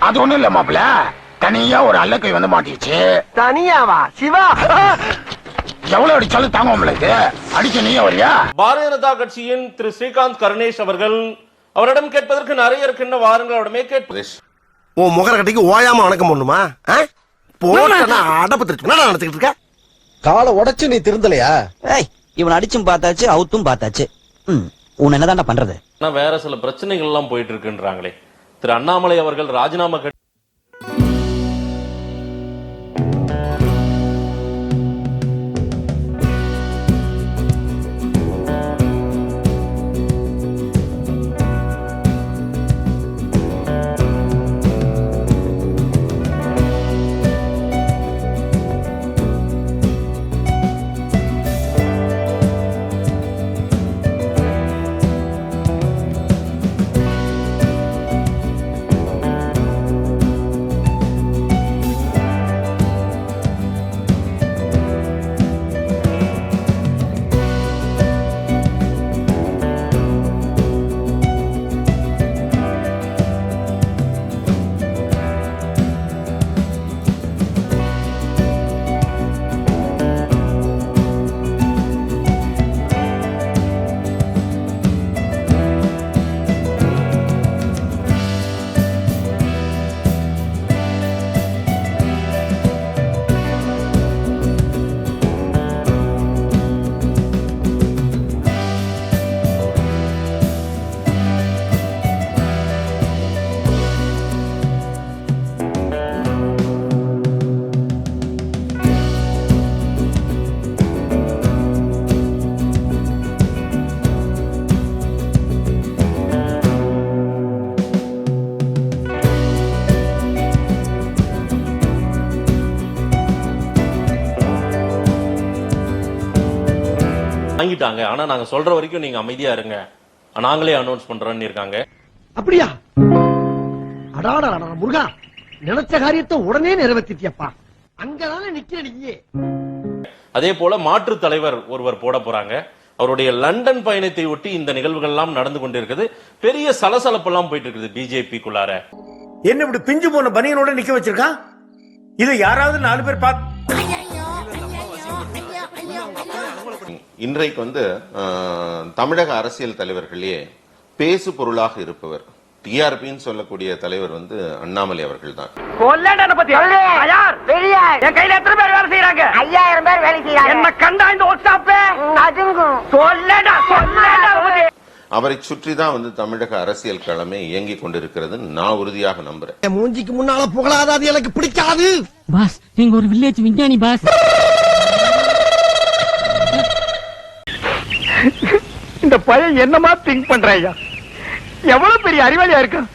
அது ஒண்ணும் இல்ல மாப்பிள. தனியா ஒரு அல்லக்கை வந்து மாட்டிச்சு தனியாவா? சிவா? எவ்வளவு அடிச்சாலும் தாங்க உங்களுக்கு அடிக்க நீயே வரியா? பாரதிய ஜனதா கட்சியின் திரு ஸ்ரீகாந்த் கருணேஷ் அவர்கள் அவரிடம் கேட்பதற்கு நிறைய இருக்கின்ற வாருங்கள் அவரிடமே கேட்பது உன் முகர கட்டிக்கு ஓயாம வணக்கம் பண்ணுமா போட்டா அடப்பு தெரிச்சு என்ன நினைச்சுக்கிட்டு இருக்க? காலை உடைச்சு நீ திருந்தலையா? ஏய் இவன் அடிச்சும் பார்த்தாச்சு அவுத்தும் பார்த்தாச்சு. ம் உன் என்னதான்டா பண்றது? ஆனா வேற சில பிரச்சனைகள் எல்லாம் போயிட்டு இருக்குன்றாங்களே. திரு அண்ணாமலை அவர்கள் ராஜினாமா வாங்கிட்டாங்க ஆனா நாங்க சொல்ற வரைக்கும் நீங்க அமைதியா இருங்க. நாங்களே அனௌன்ஸ் பண்றோம்னு இருக்காங்க. அப்படியா? அடாடா முருகா நினைச்ச காரியத்தை உடனே நிறைவேற்றிட்டியப்பா அங்கதானே நிக்கிற நீயே. அதே போல மாற்று தலைவர் ஒருவர் போட போறாங்க. அவருடைய லண்டன் பயணத்தை ஒட்டி இந்த நிகழ்வுகள் எல்லாம் நடந்து கொண்டிருக்குது. பெரிய சலசலப்பெல்லாம் போயிட்டு இருக்குது பிஜேபிக்குள்ளார என்ன இப்படி பிஞ்சு போன பனியனோட நிக்க வச்சிருக்கான்? இதை யாராவது நாலு பேர் பார்த்து இன்றைக்கு வந்து தமிழக அரசியல் தலைவர்களே பேசு பொருளாக இருப்பவர். டிஆர்பின்னு சொல்லக்கூடிய தலைவர் வந்து அண்ணாமலை அவர்கள் தான் கையில எத்தனை பேர் வேலை செய்யறாங்க ஐயாயிரம் பேர் வேலை செய்யறாங்க என்ன கண்டா இந்த ஒட்டாப்ப அதுங்கும் சொல்லடா சொல்லடா அவரை சுற்றி தான் வந்து தமிழக அரசியல் களமே இயங்கிக் கொண்டிருக்கிறது நான் உறுதியாக நம்புறேன். மூஞ்சிக்கு முன்னால புகழாத அது எனக்கு பிடிக்காது? பாஸ் நீங்க ஒரு வில்லேஜ் விஞ்ஞானி பாஸ். இந்த பையன் என்னமா திங்க் பண்றாயா எவ்வளவு பெரிய அறிவாளியா இருக்கான்?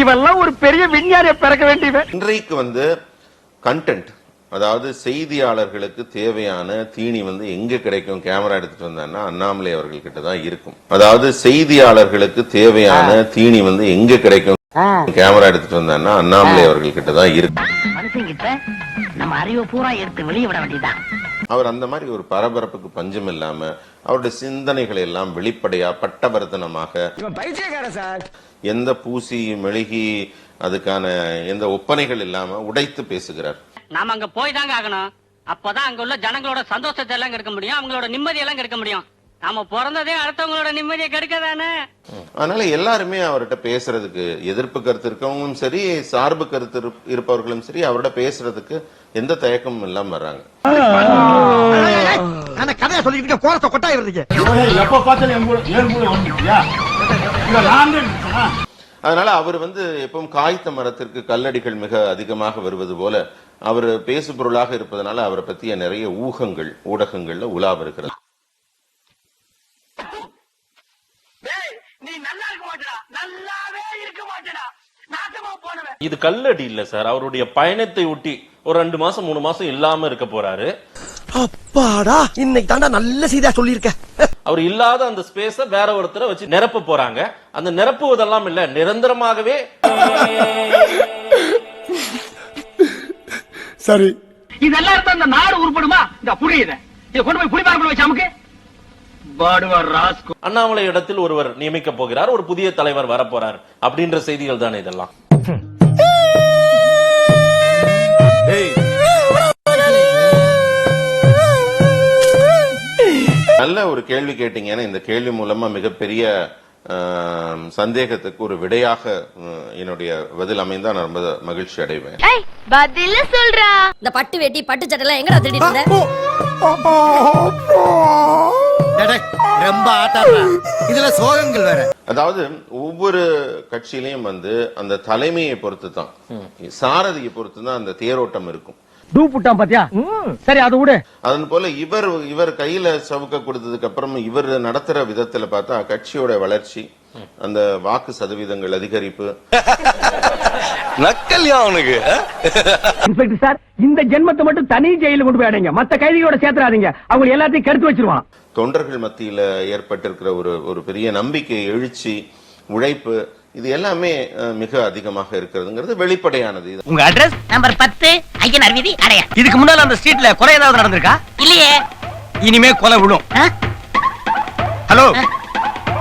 இவெல்லாம் ஒரு பெரிய விஞ்ஞானிய பிறக்க வேண்டியவன். இன்றைக்கு வந்து கண்டென்ட் அதாவது செய்தியாளர்களுக்கு தேவையான தீனி வந்து எங்க கிடைக்கும்? கேமரா எடுத்துட்டு வந்தான்னா அண்ணாமலை அவர்கள் கிட்ட தான் இருக்கும். அதாவது செய்தியாளர்களுக்கு தேவையான தீனி வந்து எங்க கிடைக்கும்? கேமரா எடுத்துட்டு வந்தான்னா அண்ணாமலை அவர்கள் கிட்ட தான் இருக்கும். மனுஷங்கிட்ட நம்ம அறிவை பூரா எடுத்து வெளியே விட வேண்டியதான் அவர் அந்த மாதிரி ஒரு பரபரப்புக்கு பஞ்சம் இல்லாம அவருடைய சிந்தனைகளை எல்லாம் வெளிப்படையா பட்டவர்த்தனமாக எந்த பூசி மெழுகி அதுக்கான எந்த ஒப்பனைகள் இல்லாம உடைத்து பேசுகிறார். நாம அங்க போய் தாங்க ஆகணும். அப்பதான் அங்க உள்ள ஜனங்களோட சந்தோஷத்தை எல்லாம் கெடுக்க முடியும். அவங்களோட நிம்மதி எல்லாம் கெடுக்க முடியும். நாம பிறந்ததே அடுத்தவங்களோட நிம்மதியை கெடுக்கதானே? அதனால எல்லாருமே அவர்கிட்ட பேசுறதுக்கு எதிர்ப்பு கருத்து இருக்கவங்களும் சரி சார்பு கருத்து இருப்- இருப்பவர்களும் சரி அவர்கிட்ட பேசுறதுக்கு எந்த தயக்கமும் இல்லாம வர்றாங்க. ஆனா கதையா இருக்க கோரத்தை கொட்டாயிருந்தீங்க எப்ப பார்த்தாலும் அதனால அவர் வந்து எப்பவும் காய்த்த மரத்திற்கு கல்லடிகள் மிக அதிகமாக வருவது போல அவர் பேசு பொருளாக இருப்பதனால அவரை பத்திய நிறைய ஊகங்கள் ஊடகங்கள்ல உலா வருகிறது நீ நல்லா இருக்க மாட்டடா நல்லாவே இருக்க மாட்டடா நாட்டமா போனவன் இது கல்லடி இல்ல சார். அவருடைய பயணத்தை ஒட்டி ஒரு ரெண்டு மாசம் மூணு மாசம் இல்லாம இருக்க போறாரு. அப்பாடா இன்னைக்கு தாண்டா நல்ல செய்தியா சொல்லியிருக்க. அவர் இல்லாத அந்த ஸ்பேஸ வேற ஒருத்தரை வச்சு நிரப்ப போறாங்க. அந்த நிரப்புவதெல்லாம் இல்ல நிரந்தரமாகவே சரி. இதெல்லாம் இருந்தா இந்த நாடு உருப்படுமா? இந்த புரியுது. இத கொண்டு போய் புடிபார்ப்பு வச்சு அமுக்கு. பாடுவார் ராஸ்கோ. அண்ணாமலை இடத்தில் ஒருவர் நியமிக்க போகிறார். ஒரு புதிய தலைவர் வரப்போறார். அப்படின்ற செய்திகள் தானே இதெல்லாம். நல்ல ஒரு கேள்வி கேட்டீங்கன்னா இந்த கேள்வி மூலமா மிகப்பெரிய சந்தேகத்துக்கு ஒரு விடையாக என்னுடைய பதில் அமைந்தா நான் ரொம்ப மகிழ்ச்சி அடைவேன். பதில சொல்றா. இந்த பட்டு வேட்டி பட்டு சட்டை எல்லாம் எங்கடா இருந்த? ரொம்ப ஆட்டாடுற இதுல சோகங்கள் வேற. அதாவது ஒவ்வொரு கட்சியிலையும் வந்து அந்த தலைமையை பொறுத்து தான் சாரதியை பொறுத்து தான் அந்த தேரோட்டம் இருக்கும். டூ புட்டான் பாத்தியா? சரி அது விடு. அதன் போல இவர் இவர் கையில சவுக்க கொடுத்ததுக்கு அப்புறம் இவர் நடத்துற விதத்துல பார்த்தா கட்சியோட வளர்ச்சி அந்த வாக்கு சதவீதங்கள் அதிகரிப்பு. நக்கல்யா அவனுக்கு? இன்ஸ்பெக்டர் சார் இந்த ஜென்மத்தை மட்டும் தனி ஜெயில கொண்டு போயிடுங்க மத்த கைதிகளோட சேர்த்துறாதீங்க. அவங்க எல்லாத்தையும் கெடுத்து வச்சிருவான். தொண்டர்கள் மத்தியில ஏற்பட்டிருக்கிற ஒரு ஒரு பெரிய நம்பிக்கை எழுச்சி உழைப்பு இது எல்லாமே மிக அதிகமாக இருக்கிறதுங்கிறது வெளிப்படையானது. உங்க அட்ரஸ் நம்பர் பத்து ஐயனார் வீதி அடையா இதுக்கு முன்னால அந்த ஸ்ட்ரீட்ல கொலை ஏதாவது நடந்திருக்கா? இல்லையே. இனிமே கொலை விடும். ஹலோ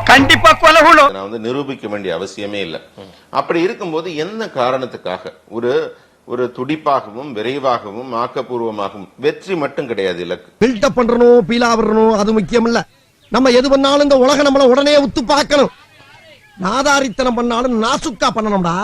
கண்டிப்பா கொலை நான் வந்து நிரூபிக்க வேண்டிய அவசியமே இல்லை. அப்படி இருக்கும்போது என்ன காரணத்துக்காக? ஒரு ஒரு துடிப்பாகவும் விரைவாகவும் ஆக்கப்பூர்வமாகவும் வெற்றி மட்டும் கிடையாது இலக்கு. பில்டப் பண்றணும் பீலா விடணும் அது முக்கியம் இல்ல நம்ம எது பண்ணாலும் இந்த உலகம் நம்மள உடனே உத்து பார்க்கணும். நாதாரித்தனம் பண்ணாலும் நாசுக்கா பண்ணணும்டா.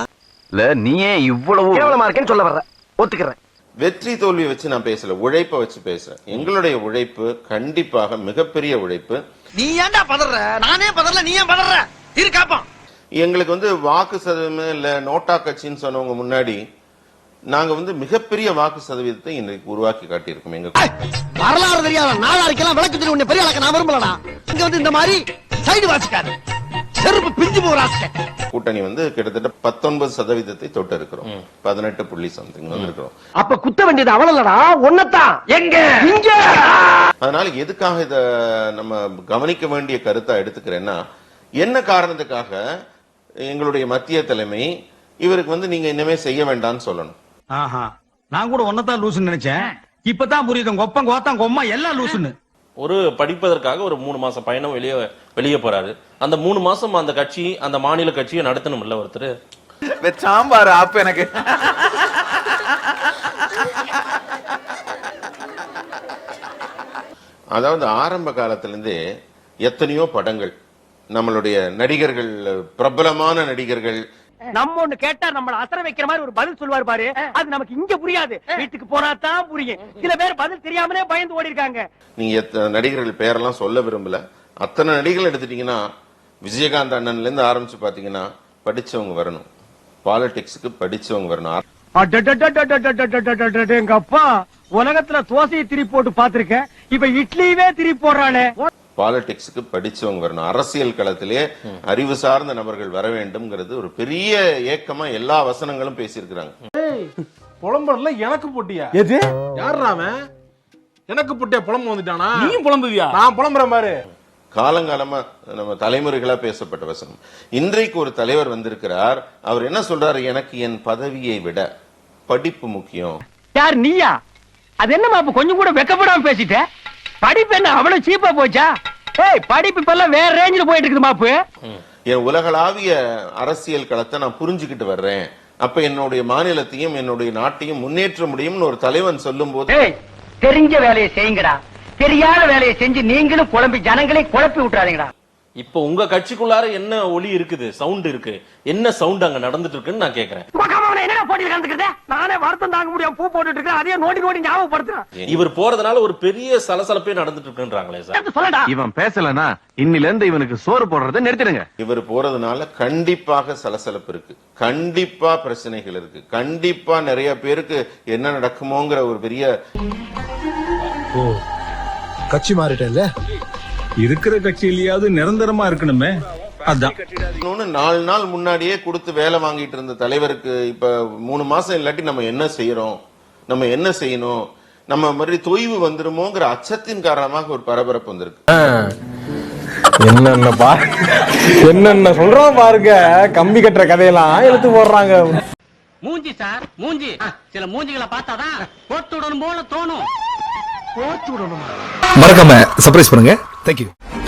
இல்ல நீயே இவ்வளவு கேவலமா இருக்கேன்னு சொல்ல வர்ற. ஒத்துக்கிறேன். வெற்றி தோல்வி வச்சு நான் பேசல உழைப்பை வச்சு பேசுறேன். எங்களுடைய உழைப்பு கண்டிப்பாக மிகப்பெரிய உழைப்பு. நீ ஏன்டா பதற? நானே பதறல நீ ஏன் பதற? இரு காப்பான் எங்களுக்கு வந்து வாக்கு சதவீதம் இல்ல நோட்டா கட்சின்னு சொன்னவங்க முன்னாடி நாங்க வந்து மிகப்பெரிய வாக்கு சதவீதத்தை இன்றைக்கு உருவாக்கி காட்டியிருக்கோம் எங்க வரலாறு தெரியாத நாளாரிக்கெல்லாம் விளக்கு தெரியும் உன்னை பெரிய ஆளாக்க நான் விரும்பலடா. இங்க வந்து இந்த மாதிரி சைடு வாசிக்காரு செருப்பு பிஞ்சு போறாஸ்க கூட்டணி வந்து கிட்டத்தட்ட பத்தொன்பது சதவீதத்தை தொட்டு இருக்கிறோம். பதினெட்டு புள்ளி சம்திங் வந்திருக்கிறோம். அப்ப குத்த வேண்டியது அவளல்லடா ஒன்னதான் எங்க? இங்க. அதனால எதுக்காக இத நம்ம கவனிக்க வேண்டிய கருத்தா எடுத்துக்கிறேன்னா என்ன காரணத்துக்காக எங்களுடைய மத்திய தலைமை இவருக்கு வந்து நீங்க இனிமே செய்ய வேண்டாம்னு சொல்லணும். ஆஹா நான் கூட ஒன்னதான் லூசுன்னு நினைச்சேன். இப்பதான் புரியுது உங்க ஒப்பம் கோத்தம் கொம்மா எல்லாம் லூசுன்னு. ஒரு படிப்பதற்காக ஒரு மூணு மாசம் பயணம் வெளியே வெளியே போறாரு. அந்த மூணு மாசம் அந்த கட்சி அந்த மாநில கட்சியை நடத்தணும் இல்ல ஒருத்தர் சாம்பார் ஆப்பு எனக்கு. அதாவது ஆரம்ப காலத்திலேருந்தே எத்தனையோ படங்கள் நம்மளுடைய நடிகர்கள் பிரபலமான நடிகர்கள். நம்ம ஒண்ணு கேட்டா நம்மள அசர வைக்கிற மாதிரி ஒரு பதில் சொல்லுவார் பாரு. அது நமக்கு இங்க புரியாது. வீட்டுக்கு போனா தான் புரியும். சில பேர் பதில் தெரியாமலே பயந்து ஓடி இருக்காங்க நீங்க நடிகர்கள் பேரெல்லாம் சொல்ல விரும்பல. அத்தனை நடிகர்கள் எடுத்துட்டீங்கன்னா விஜயகாந்த் அண்ணன்ல இருந்து ஆரம்பிச்சு பாத்தீங்கன்னா படிச்சவங்க வரணும். பாலிடிக்ஸுக்கு படிச்சவங்க வரணும். எங்க அப்பா உலகத்துல தோசையை திரி போட்டு பாத்திருக்கேன் இப்ப இட்லியவே திரி போடுறானே. பாலிடிக்ஸ்க்கு படிச்சவங்க வரணும். அரசியல் களத்திலே அறிவு சார்ந்த நபர்கள் வர வேண்டும்ங்கிறது ஒரு பெரிய ஏக்கமா எல்லா வசனங்களும் பேசியிருக்கிறாங்க. புலம்புறதுல எனக்கு போட்டியா? எது? யாருடா அவன்? எனக்கு போட்டியா புலம்பு வந்துட்டானா? நீயும் புலம்புவியா? நான் புலம்புறேன் பாரு. காலங்காலமா நம்ம தலைமுறைகளா பேசப்பட்ட வசனம். இன்றைக்கு ஒரு தலைவர் வந்திருக்கிறார். அவர் என்ன சொல்றாரு? எனக்கு என் பதவியை விட படிப்பு முக்கியம். யார் நீயா? அது என்னமா அப்ப கொஞ்சம் கூட வெக்கப்படாம பேசிட்ட? படிப்பு என்ன அவ்வளவு சீப்பா போச்சா? ஏய் படிப்பு இப்ப எல்லாம் வேற ரேஞ்சில போயிட்டு இருக்குது மாப்பு என் உலகளாவிய அரசியல் களத்தை நான் புரிஞ்சுக்கிட்டு வர்றேன். அப்ப என்னுடைய மாநிலத்தையும் என்னுடைய நாட்டையும் முன்னேற்ற முடியும்னு ஒரு தலைவன் சொல்லும் போது தெரிஞ்ச வேலையை செய்யுங்கடா. தெரியாத வேலையை செஞ்சு நீங்களும் குழம்பி ஜனங்களையும் குழப்பி விட்டுறாதீங்கடா. இப்போ உங்க கட்சிக்குள்ளார என்ன ஒலி இருக்குது? சவுண்ட் இருக்கு. என்ன சவுண்ட் அங்க நடந்துட்டு இருக்குன்னு நான் கேக்குறேன். என்னடா போட்டி கலந்துக்கிறத? நானே வருத்தம் தாங்க முடியாம பூ போட்டுட்டு இருக்கேன் அதையே நோண்டி நோண்டி ஞாபகப்படுத்துறேன் இவர் போறதுனால ஒரு பெரிய சலசலப்பே நடந்துட்டு இருக்குன்றாங்களே சார். இவன் பேசலனா இன்னில இருந்து இவனுக்கு சோறு போடுறதை நிறுத்திடுங்க. இவர் போறதுனால கண்டிப்பாக சலசலப்பு இருக்கு. கண்டிப்பா பிரச்சனைகள் இருக்கு. கண்டிப்பா நிறைய பேருக்கு என்ன நடக்குமோங்கிற ஒரு பெரிய கட்சி மாறிட்டேன்ல? இருக்கிற கட்சியிலயாவது நிரந்தரமா இருக்கணுமே? அதான். நாலு நாள் முன்னாடியே கொடுத்து வேலை வாங்கிட்டு இருந்த தலைவருக்கு இப்ப மூணு மாசம் இல்லாட்டி நம்ம என்ன செய்யறோம்? நம்ம என்ன செய்யணும்? நம்ம மாதிரி தொய்வு வந்துருமோங்கிற அச்சத்தின் காரணமாக ஒரு பரபரப்பு வந்திருக்கு. என்னென்ன பா என்னென்ன சொல்றோம் பாருங்க. கம்பி கட்டுற கதையெல்லாம் எடுத்து போடுறாங்க. மூஞ்சி சார் மூஞ்சி. சில மூஞ்சிகளை பார்த்தாதான் போட்டு விடணும் போல தோணும். மறக்காம சர்ப்ரைஸ் பண்ணுங்க. Thank you.